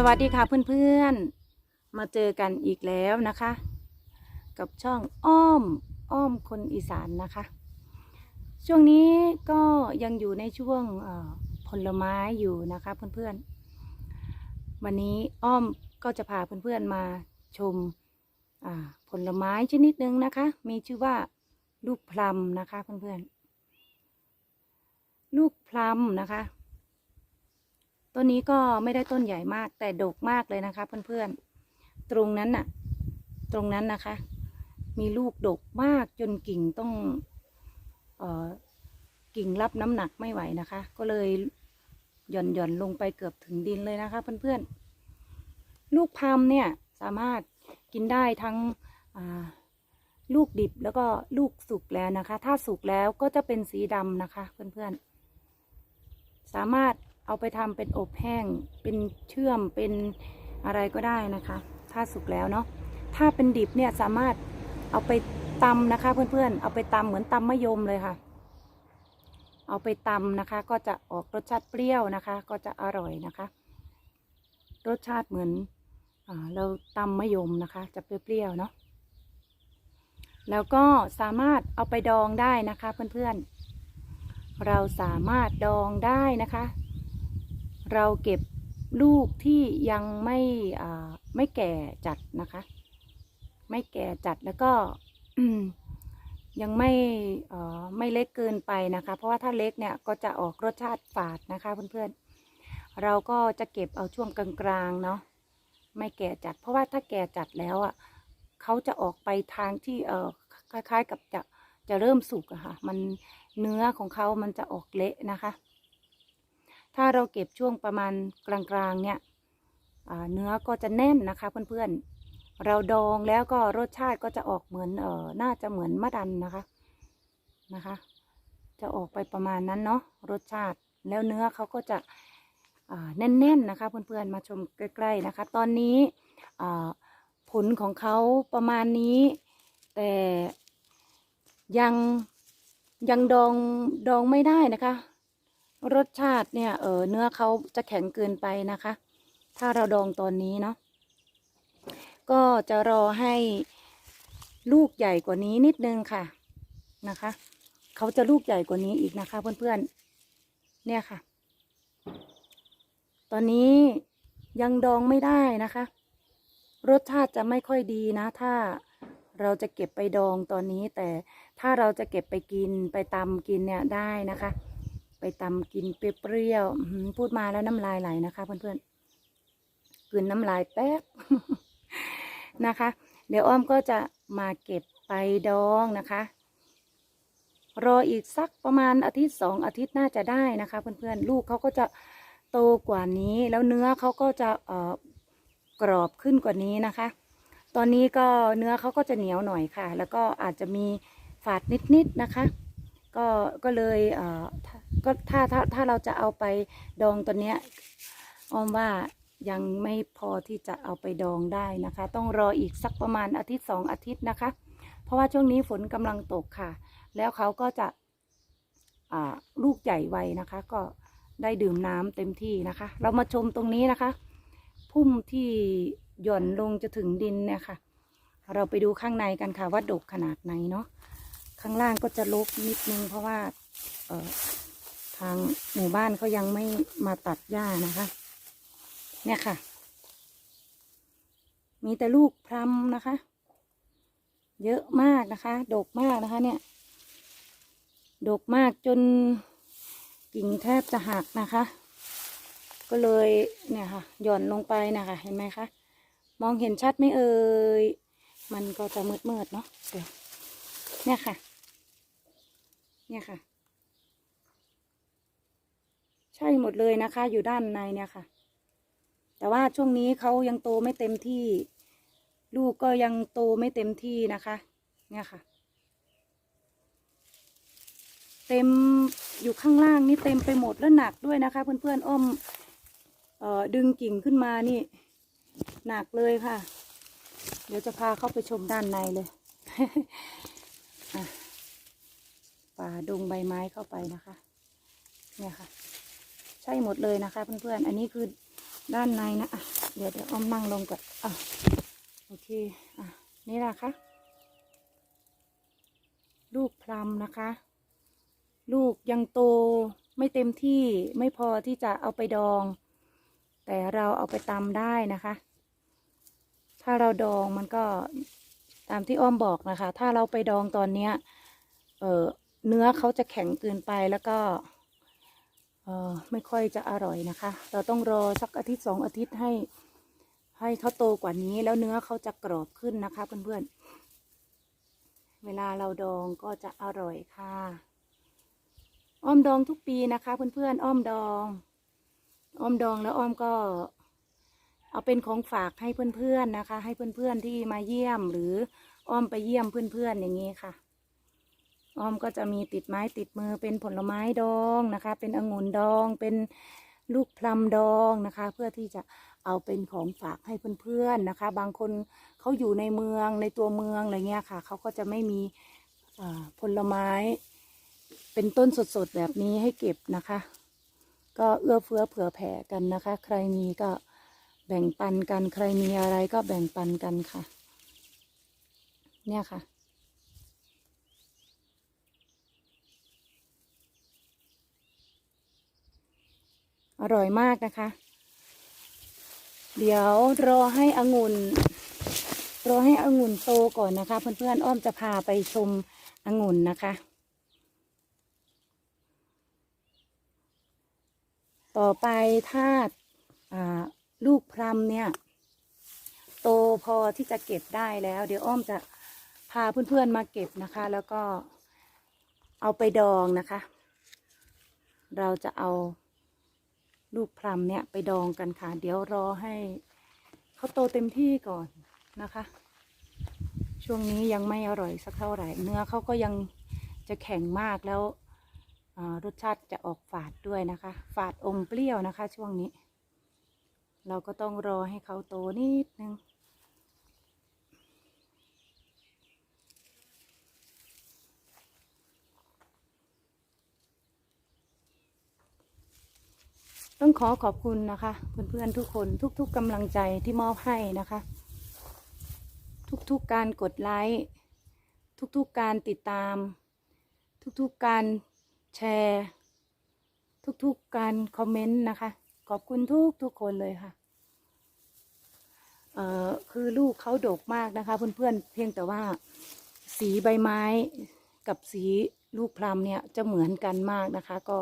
สวัสดีค่ะเพื่อนๆ มาเจอกันอีกแล้วนะคะ กับช่องอ้อมอ้อมคนอีสานนะคะ ช่วงนี้ก็ยังอยู่ในช่วงผลไม้อยู่นะคะเพื่อนๆ วันนี้อ้อมก็จะพาเพื่อนๆมาชมผลไม้ชนิดหนึ่งนะคะ มีชื่อว่าลูกพลัมนะคะเพื่อนๆ ลูกพลัมนะคะ ต้นนี้ก็ไม่ได้ต้นใหญ่มาก แต่ดกมากเลยนะคะ เพื่อนๆ ตรงนั้นน่ะ ตรงนั้นนะคะ มีลูกดกมากจนกิ่งต้องเอ่อกิ่งรับน้ำหนักไม่ไหวนะคะ ก็เลยหย่อนหย่อนลงไปเกือบถึงดินเลยนะคะเพื่อนๆ ลูกพลัมเนี่ยสามารถกินได้ทั้งอ่าลูกดิบแล้วก็ลูกสุกแล้วนะคะ ถ้าสุกแล้วก็จะเป็นสีดำนะคะ เพื่อนๆ สามารถ เอาไปทำเป็นอบแห้ง เป็นเชื่อมเป็นอะไรก็ได้นะคะ ถ้าสุกแล้วเนาะถ้าเป็นดิบเนี่ยสามารถเอาไปตำนะคะ เพื่อนๆ เอาไปตำเหมือนตำมะยมเลยค่ะ เอาไปตำนะคะ ก็จะออกรสชาติเปรี้ยวนะคะ ก็จะอร่อยนะคะ รสชาติเหมือนอเราตำมะยมนะคะ จะเปรี้ยวๆเนาะแล้วก็สามารถเอาไปดองได้นะคะ เพื่อนๆ เราสามารถดองได้นะคะ เราเก็บลูกที่ยังไม่ไม่แก่จัดนะคะ ไม่แก่จัดแล้วก็ยังไม่ไม่เล็กเกินไปนะคะ เพราะว่าถ้าเล็กเนี่ยก็จะออกรสชาติฝาดนะคะเพื่อนๆ เราก็จะเก็บเอาช่วงกลางๆเนาะไม่แก่จัด เพราะว่าถ้าแก่จัดแล้วอะเขาจะออกไปทางที่เออคล้ายๆกับจะจะเริ่มสุกอะค่ะ มันเนื้อของเขามันจะออกเละนะคะ ถ้าเราเก็บช่วงประมาณกลางๆเนี่ยเนื้อก็จะแน่นนะคะเพื่อนๆ เราดองแล้วก็รสชาติก็จะออกเหมือนเออน่าจะเหมือนมะดันนะคะนะคะ จะออกไปประมาณนั้นเนาะรสชาติแล้วเนื้อเขาก็จะแน่นๆนะคะ เพื่อนๆมาชมใกล้ๆนะคะ ตอนนี้ผลของเขาประมาณนี้ แต่ยังยังดองดองไม่ได้นะคะ รสชาติเนี่ยเออเนื้อเขาจะแข็งเกินไปนะคะ ถ้าเราดองตอนนี้เนาะก็จะรอให้ลูกใหญ่กว่านี้นิดนึงค่ะนะคะเขาจะลูกใหญ่กว่านี้อีกนะคะ เพื่อนๆเนี่ยค่ะ ตอนนี้ยังดองไม่ได้นะคะ รสชาติจะไม่ค่อยดีนะ ถ้าเราจะเก็บไปดองตอนนี้แต่ถ้าเราจะเก็บไปกินไปตำกินเนี่ยได้นะคะ ไปตำกินเปรี้ยวๆพูดมาแล้วน้ำลายไหลนะคะ เพื่อนๆกลืนน้ำลายแป๊บนะคะ เดี๋ยวอ้อมก็จะมาเก็บไปดองนะคะ รออีกสักประมาณอาทิตย์สองอาทิตย์น่าจะได้นะคะ เพื่อนๆลูกเขาก็จะโตกว่านี้ แล้วเนื้อเขาก็จะเออกรอบขึ้นกว่านี้นะคะ ตอนนี้ก็เนื้อเขาก็จะเหนียวหน่อยค่ะ แล้วก็อาจจะมีฝาดนิดๆนะคะ ก็ก็เลยเออ ก็ถ้าถ้าถ้าเราจะเอาไปดองตัวเนี้ยอ้อมว่ายังไม่พอที่จะเอาไปดองได้นะคะ ต้องรออีกสักประมาณอาทิตย์สองอาทิตย์นะคะ เพราะว่าช่วงนี้ฝนกำลังตกค่ะ แล้วเขาก็จะอ่าลูกใหญ่ไวนะคะ ก็ได้ดื่มน้ำเต็มที่นะคะ เรามาชมตรงนี้นะคะ พุ่มที่หย่อนลงจะถึงดินเนี่ยค่ะ เราไปดูข้างในกันค่ะว่าดกขนาดไหนเนาะข้างล่างก็จะลกนิดนึงเพราะว่าเออ ทางหมู่บ้านเขายังไม่มาตัดหญ้านะคะ เนี่ยค่ะ มีแต่ลูกพรำนะคะ เยอะมากนะคะ ดกมากนะคะ เนี่ย ดกมากจนกิ่งแทบจะหักนะคะ ก็เลยเนี่ยค่ะ หย่อนลงไปนะคะ เห็นไหมคะ มองเห็นชัดไหมเอ่ย มันก็จะมืดๆเนาะเนี่ยค่ะ เนี่ยค่ะ ใช่หมดเลยนะคะ อยู่ด้านในเนี่ยค่ะ แต่ว่าช่วงนี้เขายังโตไม่เต็มที่ ลูกก็ยังโตไม่เต็มที่นะคะ เนี่ยค่ะ เต็มอยู่ข้างล่างนี่เต็มไปหมดแล้วหนักด้วยนะคะ เพื่อนๆอ้อมเอ่อดึงกิ่งขึ้นมานี่ หนักเลยค่ะ เดี๋ยวจะพาเข้าไปชมด้านในเลยป่าดงใบไม้เข้าไปนะคะ เนี่ยค่ะ ช่หมดเลยนะคะเพื่อนๆ อันนี้คือด้านในนะะเดี๋ยวเดี๋ยวอ้อมนั่งลงก่อนอะโอเคอะนี่นะคะลูกพลัมนะคะ ลูกยังโตไม่เต็มที่ไม่พอที่จะเอาไปดอง แต่เราเอาไปตำได้นะคะ ถ้าเราดองมันก็ตามที่อ้อมบอกนะคะ ถ้าเราไปดองตอนเนี้ยเออเนื้อเขาจะแข็งเกินไปแล้วก็ ไม่ค่อยจะอร่อยนะคะ เราต้องรอสักอาทิตย์สองอาทิตย์ให้ ให้เขาโตกว่านี้แล้วเนื้อเขาจะกรอบขึ้นนะคะเพื่อนๆ เวลาเราดองก็จะอร่อยค่ะ อ้อมดองทุกปีนะคะเพื่อนๆ อ้อมดอง อ้อมดองแล้วอ้อมก็เอาเป็นของฝากให้เพื่อนๆนะคะ ให้เพื่อนๆที่มาเยี่ยมหรืออ้อมไปเยี่ยมเพื่อนๆอย่างนี้ค่ะ อ้อมก็จะมีติดไม้ติดมือเป็นผลไม้ดองนะคะ เป็นองุ่นดอง เป็นลูกพลัมดองนะคะ เพื่อที่จะเอาเป็นของฝากให้เพื่อนๆนะคะ บางคนเขาอยู่ในเมืองในตัวเมืองอะไรเงี้ยค่ะเขาก็จะไม่มีผลไม้ เป็นต้นสดๆแบบนี้ให้เก็บนะคะ ก็เอื้อเฟื้อเผื่อแผ่กันนะคะ ใครมีก็แบ่งปันกันใครมีอะไรก็แบ่งปันกันค่ะ เนี่ยค่ะ อร่อยมากนะคะ เดี๋ยวรอให้องุ่นรอให้องุ่นโตก่อนนะคะ เพื่อนๆอ้อมจะพาไปชมองุ่นนะคะ ต่อไปถ้าลูกพลัมเนี่ย โตพอที่จะเก็บได้แล้ว เดี๋ยวอ้อมจะพาเพื่อนๆมาเก็บนะคะ แล้วก็เอาไปดองนะคะ เราจะเอา ลูกพรำเนี่ยไปดองกันค่ะ เดี๋ยวรอให้เขาโตเต็มที่ก่อนนะคะ ช่วงนี้ยังไม่อร่อยสักเท่าไหร่ เนื้อเขาก็ยังจะแข็งมากแล้วรสชาติจะออกฝาดด้วยนะคะ ฝาดอมเปรี้ยวนะคะ ช่วงนี้ เราก็ต้องรอให้เขาโตนิดนึง ต้องขอขอบคุณนะคะ เพื่อนๆทุกคนทุกๆกำลังใจที่มอบให้นะคะ ทุกๆการกดไลค์ทุกๆการติดตาม ทุกๆการแชร์ ทุกๆการคอมเมนต์นะคะ ขอบคุณทุกๆคนเลยค่ะเอ่อคือลูกเขาโดกมากนะคะ เพื่อนๆเพียงแต่ว่าสีใบไม้กับสีลูกพลัมเนี่ยจะเหมือนกันมากนะคะ ก็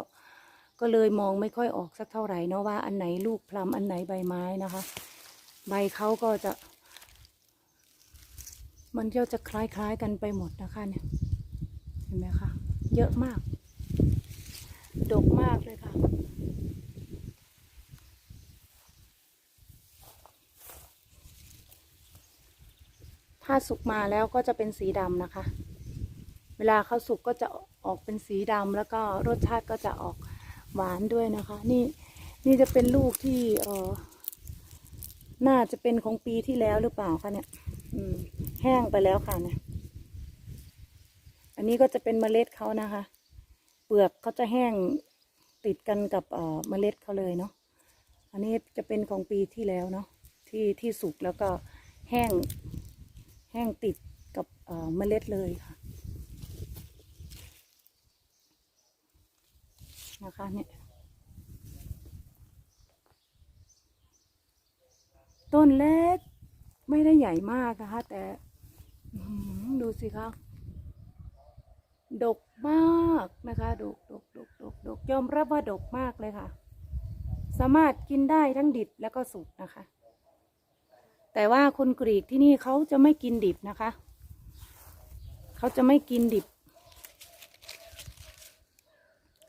ก็เลยมองไม่ค่อยออกสักเท่าไหร่เนาะว่าอันไหนลูกพลัมอันไหนใบไม้นะคะ ใบเขาก็จะ มันก็จะคล้ายๆกันไปหมดนะคะเนี่ยเห็นไหมคะเยอะมาก ดกมากเลยค่ะถ้าสุกมาแล้วก็จะเป็นสีดำนะคะ เวลาเขาสุกก็จะออกเป็นสีดำแล้วก็รสชาติก็จะออก หวานด้วยนะคะ นี่นี่จะเป็นลูกที่เออน่าจะเป็นของปีที่แล้วหรือเปล่าคะเนี่ยอืมแห้งไปแล้วค่ะเนี่ย อันนี้ก็จะเป็นเมล็ดเขานะคะ เปลือกเขาจะแห้งติดกันกับเอ่อเมล็ดเขาเลยเนาะอันนี้จะเป็นของปีที่แล้วเนาะที่ที่สุกแล้วก็แห้งแห้งติดกับเอ่อเมล็ดเลยค่ะ นะคะเนี่ยต้นเล็กไม่ได้ใหญ่มากนะคะ แต่ดูสิคะดกมากนะคะดกดกดกดกดกยอมรับว่าดกมากเลยค่ะ สามารถกินได้ทั้งดิบแล้วก็สุกนะคะ แต่ว่าคนกรีกที่นี่เขาจะไม่กินดิบนะคะ เขาจะไม่กินดิบ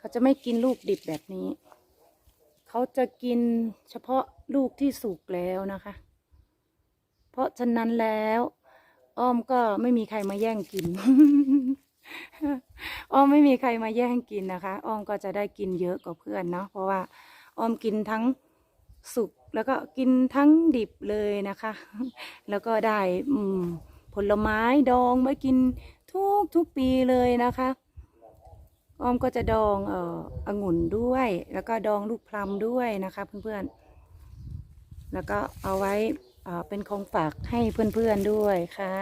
เขาจะไม่กินลูกดิบแบบนี้ เขาจะกินเฉพาะลูกที่สุกแล้วนะคะ เพราะฉะนั้นแล้ว อ้อมก็ไม่มีใครมาแย่งกิน อ้อมไม่มีใครมาแย่งกินนะคะ อ้อมก็จะได้กินเยอะกว่าเพื่อนเนาะเพราะว่าอ้อมกินทั้งสุกแล้วก็กินทั้งดิบเลยนะคะ แล้วก็ได้ผลไม้ดองมากินทุกทุกปีเลยนะคะ อ้อมก็จะดองเอ่อองุ่นด้วย แล้วก็ดองลูกพลัมด้วยนะคะเพื่อนๆ แล้วก็เอาไว้เอ่อเป็นของฝากให้เพื่อนๆด้วยค่ะ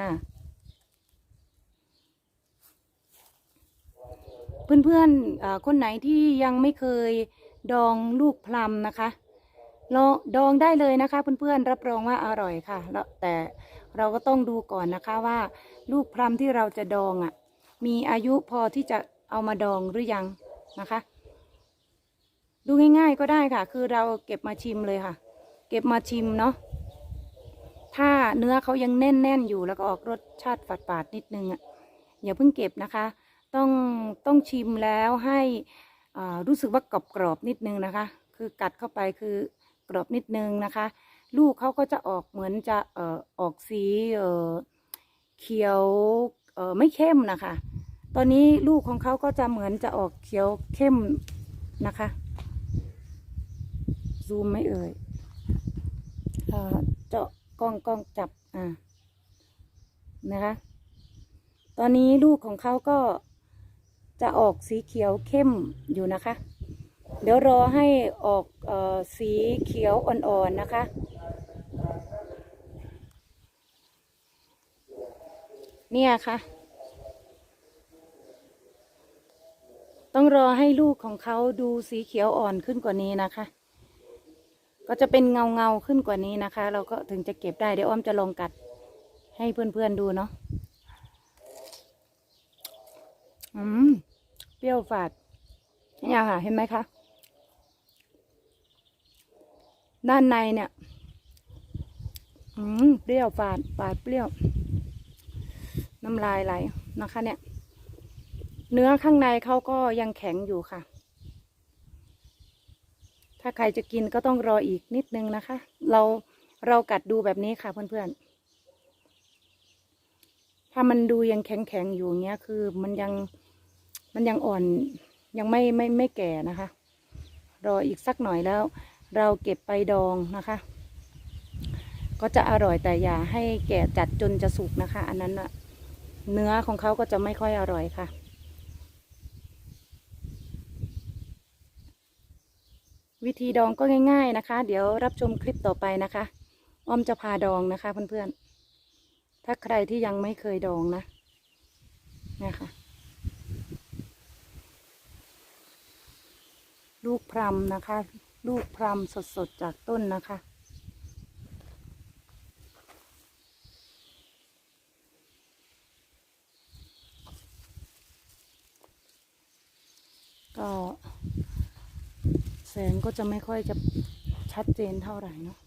เพื่อนๆเอ่อคนไหนที่ยังไม่เคยดองลูกพลัมนะคะลองดองได้เลยนะคะเพื่อนๆรับรองว่าอร่อยค่ะแล้วแต่เราก็ต้องดูก่อนนะคะว่า ลูกพลัมที่เราจะดองอะมีอายุพอที่จะ เอามาดองหรือยังนะคะ ดูง่ายๆก็ได้ค่ะ คือเราเก็บมาชิมเลยค่ะ เก็บมาชิมเนาะถ้าเนื้อเขายังแน่นๆอยู่แล้วก็ออกรสชาติฝาดๆนิดนึงอะอย่าเพิ่งเก็บนะคะ ต้องต้องชิมแล้วให้อ่ารู้สึกว่ากรอบๆนิดนึงนะคะ คือกัดเข้าไปคือกรอบนิดนึงนะคะ ลูกเขาก็จะออกเหมือนจะเอ่อออกสีเอ่อเขียวเอ่อไม่เข้มนะคะ ตอนนี้ลูกของเขาก็จะเหมือนจะออกเขียวเข้มนะคะ ซูมไม่เอ่ยเจาะกล้องกล้องจับอ่านะคะ ตอนนี้ลูกของเขาก็จะออกสีเขียวเข้มอยู่นะคะ เดี๋ยวรอให้ออกออสีเขียวอ่อนๆนะคะเนี่ยค่ะ ต้องรอให้ลูกของเขาดูสีเขียวอ่อนขึ้นกว่านี้นะคะ ก็จะเป็นเงาเงาขึ้นกว่านี้นะคะ เราก็ถึงจะเก็บได้เดี๋ยวอ้อมจะลองกัดให้เพื่อนๆดูเนาะอืมเปรี้ยวฝาดเนี่ยค่ะ เห็นไหมคะ ด้านในเนี่ย อืมเปรี้ยวฝาดฝาดเปรี้ยว น้ำลายไหลนะคะเนี่ย เนื้อข้างในเขาก็ยังแข็งอยู่ค่ะ ถ้าใครจะกินก็ต้องรออีกนิดนึงนะคะ เราเรากัดดูแบบนี้ค่ะเพื่อนๆ ถ้ามันดูยังแข็งๆอยู่เงี้ยคือมันยังมันยังอ่อนยังไม่ไม่ไม่แก่นะคะ รออีกสักหน่อยแล้ว เราเก็บไปดองนะคะ ก็จะอร่อยแต่อย่าให้แก่จัดจนจะสุกนะคะ อันนั้นอะเนื้อของเขาก็จะไม่ค่อยอร่อยค่ะ วิธีดองก็ง่าย ๆนะคะ เดี๋ยวรับชมคลิปต่อไปนะคะ อ้อมจะพาดองนะคะเพื่อนๆ ถ้าใครที่ยังไม่เคยดองนะนี่ยค่ะลูกพรำนะคะ ลูกพรำสดๆจากต้นนะคะก็ สงก็จะไม่ค่อยจะชัดเจนเท่าไหร่เนาะ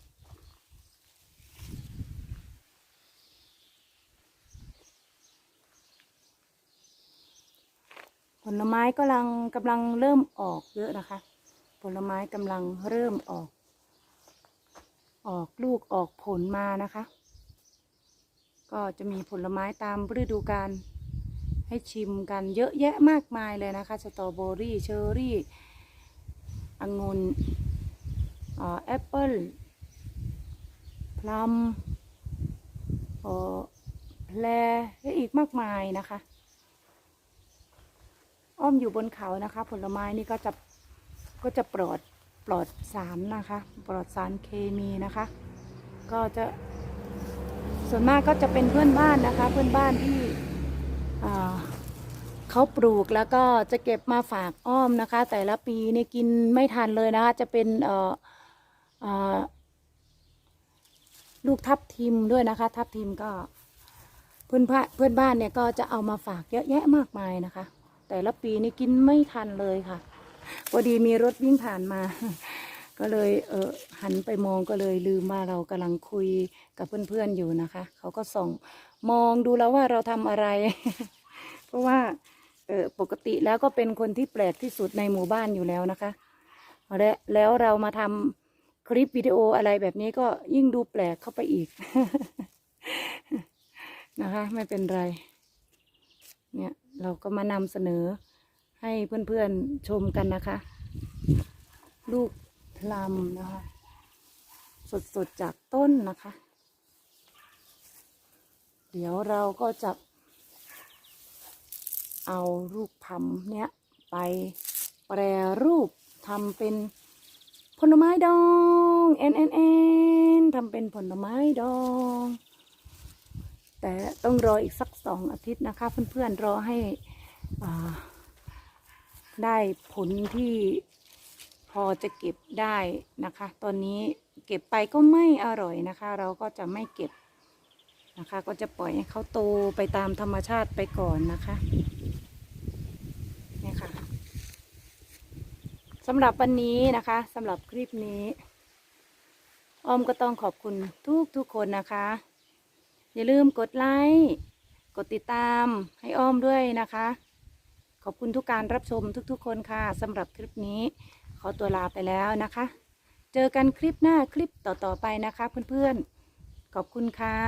ผลไม้กำลังกำลังเริ่มออกเยอะนะคะ ผลไม้กำลังเริ่มออก ออกลูกออกผลมานะคะ ก็จะมีผลไม้ตามฤดูกาลให้ชิมกันเยอะแยะมากมายเลยนะคะ สตรอเบอรี่ เชอร์รี่ องุ่นแอปเปิ้ลพลัมแพรและอีกมากมายนะคะ อ้อมอยู่บนเขานะคะ ผลไม้นี่ก็จะก็จะปลอดปลอดสารนะคะ ปลอดสารเคมีนะคะ ก็จะส่วนมากก็จะเป็นเพื่อนบ้านนะคะ เพื่อนบ้านที่อ่า เขาปลูกแล้วก็จะเก็บมาฝากอ้อมนะคะ แต่ละปีนี่กินไม่ทันเลยนะคะจะเป็นเอ่อเอ่อลูกทับทิมด้วยนะคะ ทับทิมก็เพื่อนเพื่อนบ้านเนี่ยก็จะเอามาฝากเยอะแยะมากมายนะคะ แต่ละปีนี่กินไม่ทันเลยค่ะพอดีมีรถวิ่งผ่านมา ก็เลยเออหันไปมองก็เลยลืมว่าเรากำลังคุยกับเพื่อนๆอยู่นะคะ เขาก็ส่องมองดูแล้วว่าเราทำอะไร เพราะว่า เออปกติแล้วก็เป็นคนที่แปลกที่สุดในหมู่บ้านอยู่แล้วนะคะและแล้วเรามาทำคลิปวิดีโออะไรแบบนี้ก็ยิ่งดูแปลกเข้าไปอีก นะคะ ไม่เป็นไร เนี่ย เราก็มานำเสนอให้เพื่อนๆชมกันนะคะ ลูกพลัมนะคะ สดๆจากต้นนะคะ เดี๋ยวเราก็จะ เอาลูกพลัมเนี้ยไปแปรรูปทำเป็นผลไม้ดองแอนแอนแอนทำเป็นผลไม้ดอง แต่ต้องรออีกสักสองอาทิตย์นะคะ เพื่อนๆรอให้ได้ผลที่พอจะเก็บได้นะคะ ตอนนี้เก็บไปก็ไม่อร่อยนะคะ เราก็จะไม่เก็บนะคะ ก็จะปล่อยให้เขาโตไปตามธรรมชาติไปก่อนนะคะเนี่ยค่ะ สำหรับวันนี้นะคะสำหรับคลิปนี้ออมก็ต้องขอบคุณทุกทุกคนนะคะ อย่าลืมกดไลค์กดติดตามให้อ้อมด้วยนะคะ ขอบคุณทุกการรับชมทุกๆ คนค่ะสำหรับคลิปนี้ขอตัวลาไปแล้วนะคะ เจอกันคลิปหน้าคลิปต่อๆไปนะคะเพื่อนๆขอบคุณค่ะ